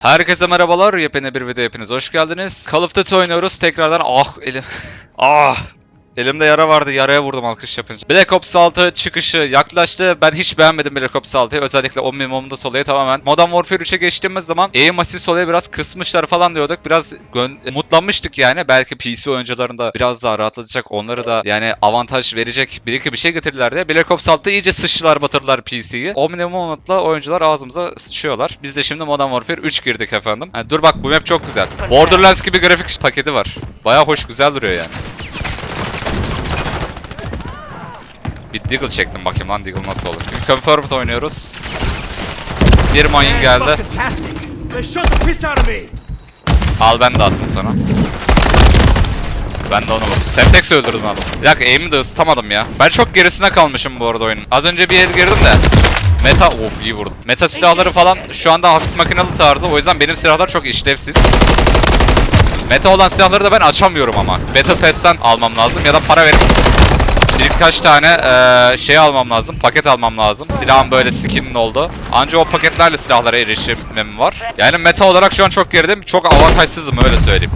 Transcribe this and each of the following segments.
Herkese merhabalar. Yepyeni bir video hepiniz hoş geldiniz. Call of Duty oynuyoruz. Tekrardan ah elim. ah. Elimde yara vardı. Yaraya vurdum alkış yapınca. Black Ops 6 çıkışı yaklaştı. Ben hiç beğenmedim Black Ops 6'yı. Özellikle Omni Mom'da olayı tamamen. Modern Warfare 3'e geçtiğimiz zaman aim assist olayı biraz kısmışlar falan diyorduk. Biraz umutlanmıştık yani. Belki PC oyuncularında biraz daha rahatlatacak. Onları da yani avantaj verecek bir iki bir şey getirdiler diye. Black Ops 6'da iyice sıçtılar batırdılar PC'yi. Omni Moment'la oyuncular ağzımıza sıçıyorlar. Biz de şimdi Modern Warfare 3 girdik efendim. Ha, dur bak bu map çok güzel. Borderlands gibi grafik paketi var. Baya hoş güzel duruyor yani. Bir Deagle çektim bakayım lan Deagle nasıl olur. Confirmed oynuyoruz. Bir mayın geldi. Al ben de attım sana. Ben de onu vurdum. Semtex öldürdün adam. Bir dakika aim'i de ısıtamadım ya. Ben çok gerisine kalmışım bu arada oyunun. Az önce bir el girdim de. Meta of iyi vurdum. Meta silahları falan şu anda hafif makinalı tarzı. O yüzden benim silahlar çok işlevsiz. Meta olan silahları da ben açamıyorum ama. Battle Pass'ten almam lazım ya da para verip birkaç tane eee, şey almam lazım, paket almam lazım. Silahım böyle skin'in oldu. Anca o paketlerle silahlara erişimim var. Yani meta olarak şu an çok gerideyim. Çok avantajsızım öyle söyleyeyim.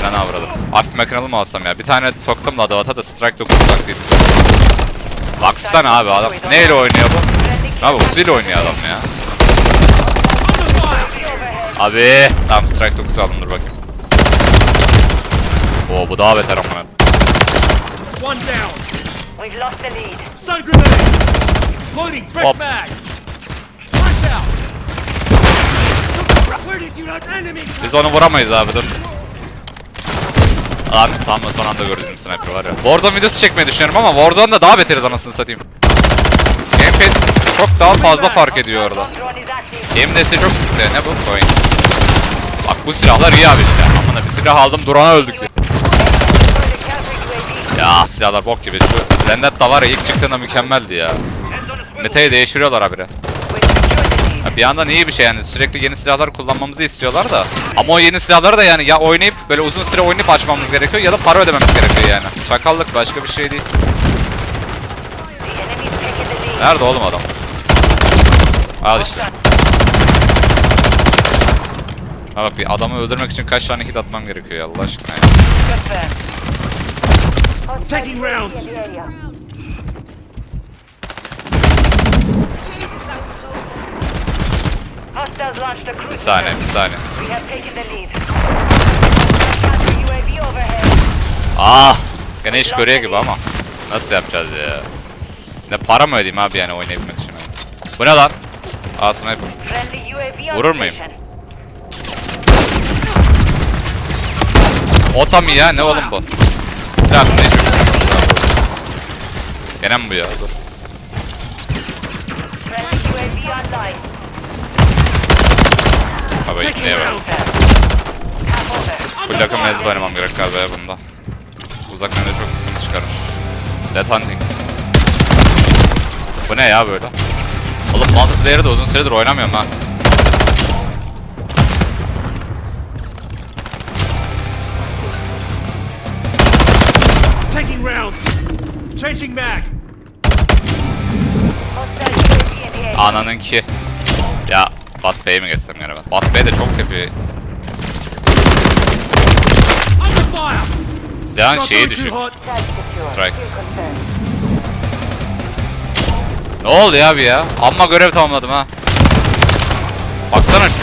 Ananı avradım. Hafif makinalı mı alsam ya? Bir tane toklumla adavata da strike 9 taklıydı. Baksana abi adam. Neyle oynuyor bu? Abi Uzi ile oynuyor adam ya. Abi. Tamam strike 9 aldım dur bakayım. Oo bu daha beter ama. One down! We've lost the lead. Stun grenade! Loading fresh Hop. mag! Flash out! Where did you let enemy? Biz onu vuramayız abi dur. Abi tam da son anda gördüğüm sniper var ya. Warzone videosu çekmeyi düşünüyorum ama Warzone'da daha beteriz anasını satayım. Gamepad çok daha fazla fark ediyor orada. Drone is active. Aim desteği çok sıktı. Ne bu? Coin. Bak bu silahlar iyi abi işte. Amına bir silah aldım durana öldük ya. Ya silahlar bok gibi. Şu Vendetta var ya ilk çıktığında mükemmeldi ya. Meta'yı değiştiriyorlar habire. Ya bir yandan iyi bir şey yani sürekli yeni silahlar kullanmamızı istiyorlar da. Ama o yeni silahları da yani ya oynayıp böyle uzun süre oynayıp açmamız gerekiyor ya da para ödememiz gerekiyor yani. Çakallık başka bir şey değil. Nerede oğlum adam? Al işte. Ha bak bir adamı öldürmek için kaç tane hit atmam gerekiyor ya Allah aşkına ya. Taking rounds! Bir saniye bir saniye. Ah! İş görüyor gibi ama. Nasıl yapacağız ya? Ne para mı ödeyeyim abi yani oynayabilmek için? Bu ne lan? Aa sniper. Vurur muyum? station. Otami ya ne oğlum bu? Silah ne mi bu ya? Dur. Abi neye var? Full takım mezba oynamam gerek galiba ya bunda. Uzak menüde çok sıkıntı çıkarır. Death Hunting. Bu ne ya böyle? Oğlum multiplayer'ı da uzun süredir oynamıyorum ha. Taking rounds! Changing mag! UAV in the area. Ananın ki. Ya Bas B'ye mi geçsem ben? Bas B de çok tepi. Silahın şeyi düşük. Strike. Ne oldu ya bir ya? Amma görev tamamladım ha. Baksana şu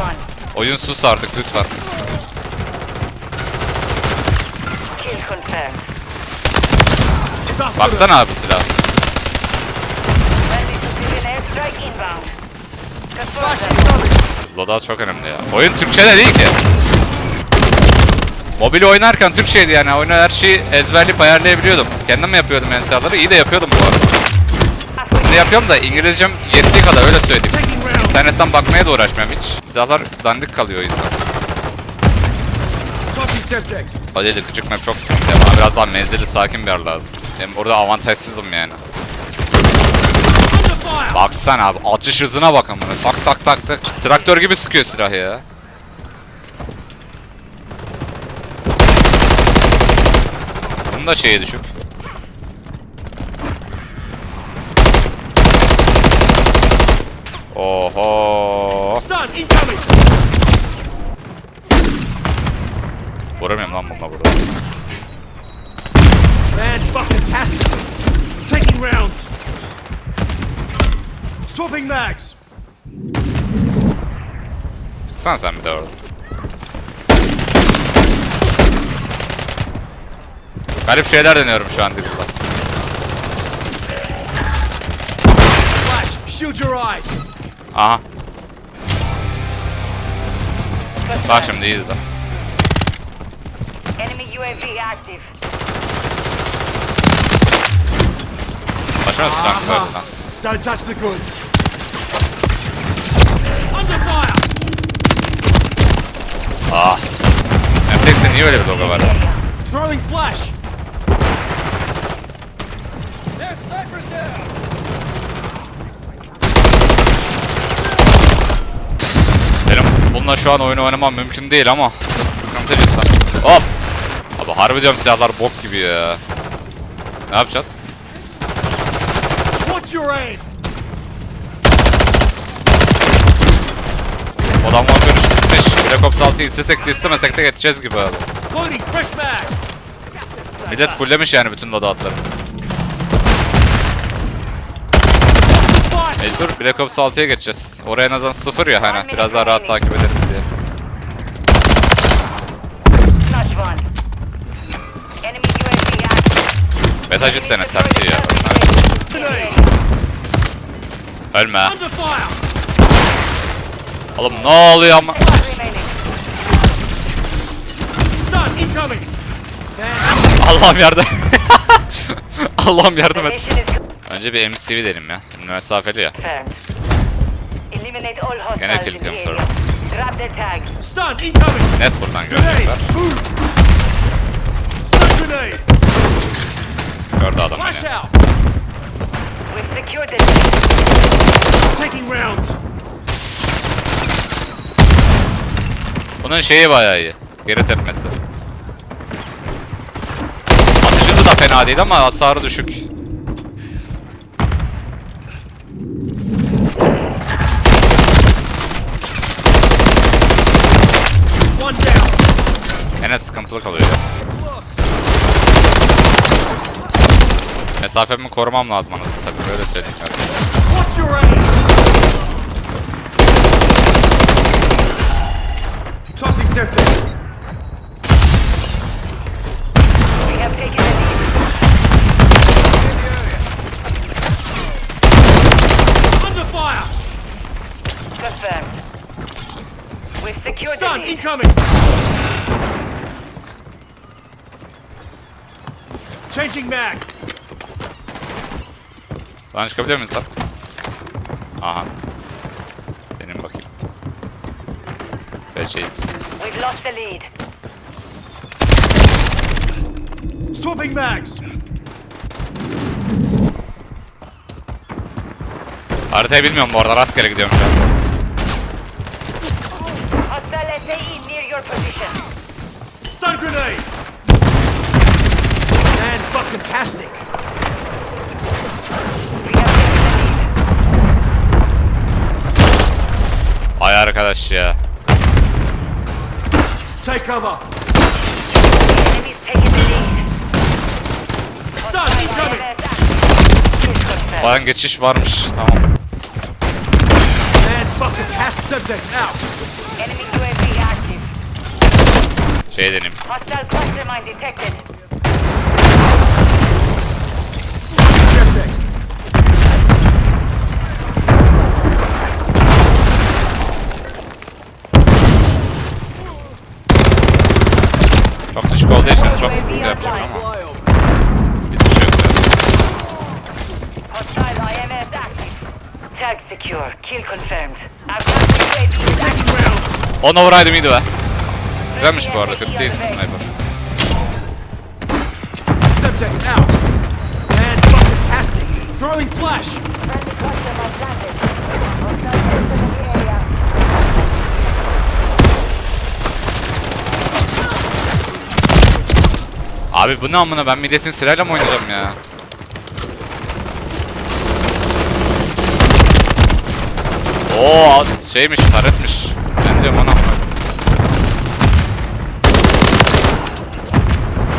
one. Oyun sus artık lütfen. Baksana abi silaha. Friendly civilian airstrike inbound. Flashing Confirmed. incoming! Loadout çok önemli ya. Oyun Türkçe'de değil ki. Mobil oynarken Türkçeydi yani. Oyunu her şeyi ezberleyip ayarlayabiliyordum. Kendim yapıyordum yani silahları. İyi de yapıyordum bu arada. Ne yapıyorum da İngilizcem yettiği kadar öyle söyleyeyim. İnternetten bakmaya da uğraşmıyorum hiç. Silahlar dandik kalıyor Semtex! Hadi de küçük map çok sıkıntı ya. Biraz daha menzilli sakin bir yer lazım. Hem orada avantajsızım yani. Baksana abi atış hızına bakın bunu. Tak tak tak tak. Traktör gibi sıkıyor silah ya. Bunun da şeyi düşük. Oho. Vuramıyorum lan bununla burada. Man fucking tastic. Taking rounds. Swapping mags. Çıksana sen bir de orada. Garip şeyler deniyorum şu an Diggle'da. Flash. Shield your eyes. Aha. Bak şimdi izle. Enemy UAV active. Başına silah koydu lan. Don't touch the goods. Under fire. Ah. Emtex'te niye öyle bir logo var? Throwing flash. Benim bununla şu an oyun oynamam mümkün değil ama sıkıntı cidden. Hop! Abi harbi diyorum silahlar bok gibi ya. Ne yapacağız? Your aim? Odam var görüş bitmiş. Black Ops 6'yı istesek de istemesek de geçeceğiz gibi abi. Millet fulllemiş yani bütün loadoutları. Fire. Mecbur Black Ops 6'ya geçeceğiz. Oraya en azından sıfır ya hani biraz daha rahat takip ederiz diye. Beta cidden SMG ya. Ölme. Oğlum ne oluyor ama? Allah'ım yardım. Allah'ım yardım et. Önce bir MCV dedim ya. Şimdi mesafeli ya. confirmed. Eliminate all Gene hostiles kill incoming. Net buradan görecekler. Gördü adam beni. Out. We've secured the lead. Taking rounds. Bunun şeyi bayağı iyi. Geri tepmesi. Atıcılığı da fena değil ama hasarı düşük. One down. Yine sıkıntılı kalıyor ya. Mesafemi korumam lazım anasını satayım öyle söyleyeyim. Tossing septic. We have taken the lead. Under fire. Confirmed. We've secured the Stun incoming. Changing mag. Lan çıkabiliyor muyuz lan? Aha. Benim bakayım. Fetchades. We've lost the lead. Swapping mags. Haritayı bilmiyorum bu arada rastgele gidiyorum şu an. Hostile SAE near your position. Stun grenade. Man, fucking tastic. We have taken the lead. Ay arkadaş ya. Take cover. İncoming. Bayan geçiş varmış. Tamam. Out. Enemy UAV active. Şey deneyim. Hostile cluster mine detected. Çok sıkıntı yapacak ama. Hiçbir şey yok zaten. Hostile IMS active. Tag secure. Kill confirmed. Our counter UAV is active. Taking rounds. 10 override miydi be? Güzelmiş bu arada kötü değil sniper. Semtex out. Man, fucking tastic. Throwing flash. Friendly cluster mine planted. Hostile cluster in the area. Abi bu ne amına ben milletin sırayla mı oynayacağım ya? Oo şeymiş taretmiş. Ben diyorum ana.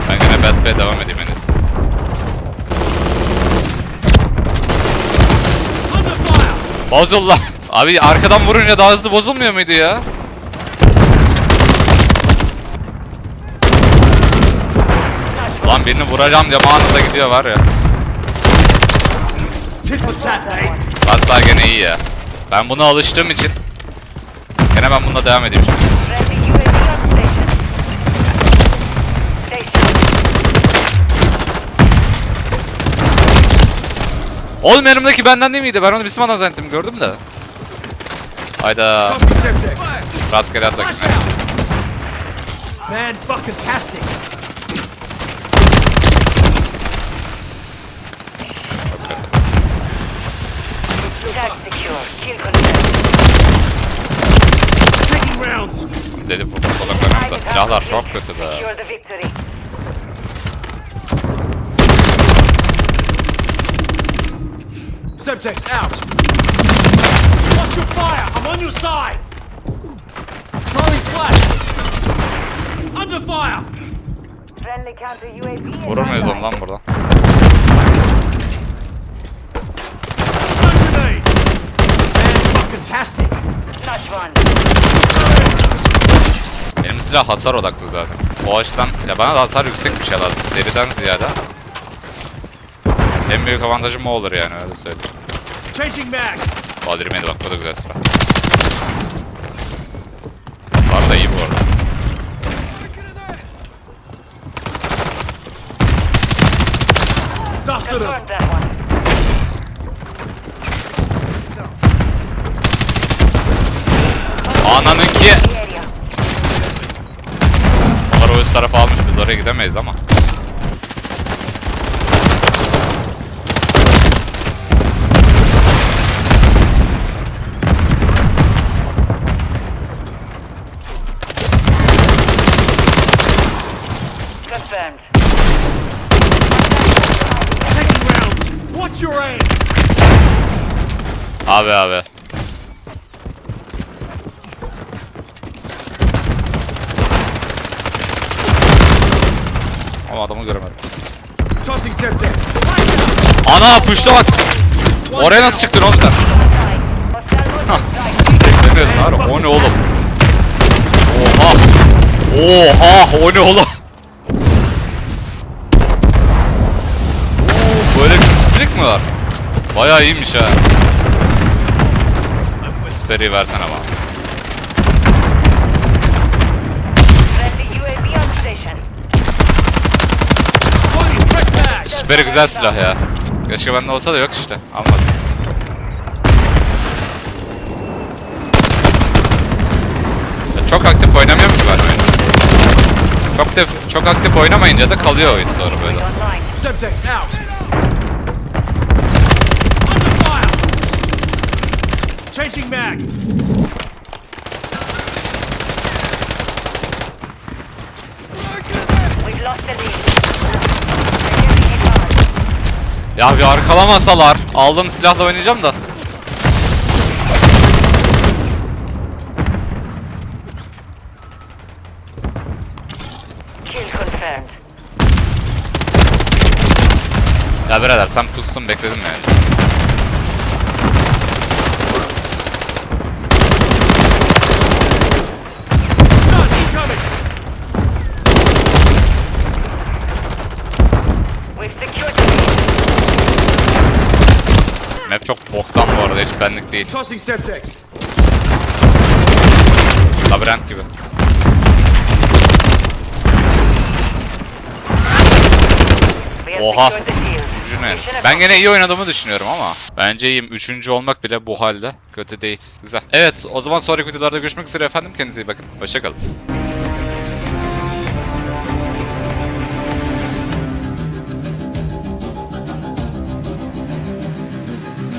Ben gene Best devam edeyim en iyisi. Under fire! Bozul lan. Abi arkadan vurunca daha hızlı bozulmuyor muydu ya? Lan birini vuracağım diye anında gidiyor var ya. Asla gene iyi ya. Ben buna alıştığım için gene ben bununla devam edeyim şimdi. Oğlum yanımdaki benden değil miydi? Ben onu bizim adam zannettim gördüm de. Hayda. Rastgele at Flash bakayım. out! Man fucking tastic. Tag secure. Kill confirmed. Taking Dedi fokus odaklanıyorum da silahlar çok kötü be. Semtex out. Watch your fire. I'm on your side. Throwing flash. Under fire. Friendly counter UAV. Vurur muyuz onu lan burada? Smoke grenade. Man fucking tastic. Touch one. Benim silah hasar odaklı zaten. O açıdan ya bana da hasar yüksek bir şey lazım seriden ziyade. En büyük avantajım o olur yani öyle söyleyeyim. Changing mag. Valdirmeydi bak bu da güzel silah. Hasar da iyi bu arada. Dusted him. Confirmed that one. Ananın ki The area. Onlar o üst tarafa almış biz oraya gidemeyiz ama. Confirmed. Taking rounds. Watch your aim. Abi abi. Ama adamı göremedim. Ana puşta bak. Oraya nasıl çıktın oğlum sen? Beklemiyordum var. O ne oğlum? Oha. Oha o ne oğlum? Böyle bir strik mi var? Bayağı iyiymiş ha. Sperry'i versene bana. Friendly UAV on station. Loading Sperry güzel silah ya. Keşke bende olsa da yok işte. Almadım. Çok aktif oynamıyorum ki ben oyunu. Çok def çok aktif oynamayınca da kalıyor oyun sonra böyle. Changing mag. We've lost the lead. Getting it hard. Ya bir arkalamasalar. Aldığım silahla oynayacağım da. Kill confirmed. Ya birader sen pustun bekledim yani. Stun incoming. We've secured the lead. Map çok boktan bu arada hiç benlik değil. Labirent gibi. Oha. Üçüncü ne? Ben gene iyi oynadığımı düşünüyorum ama. Bence iyiyim. Üçüncü olmak bile bu halde kötü değil. Güzel. Evet o zaman sonraki videolarda görüşmek üzere efendim. Kendinize iyi bakın. Hoşçakalın.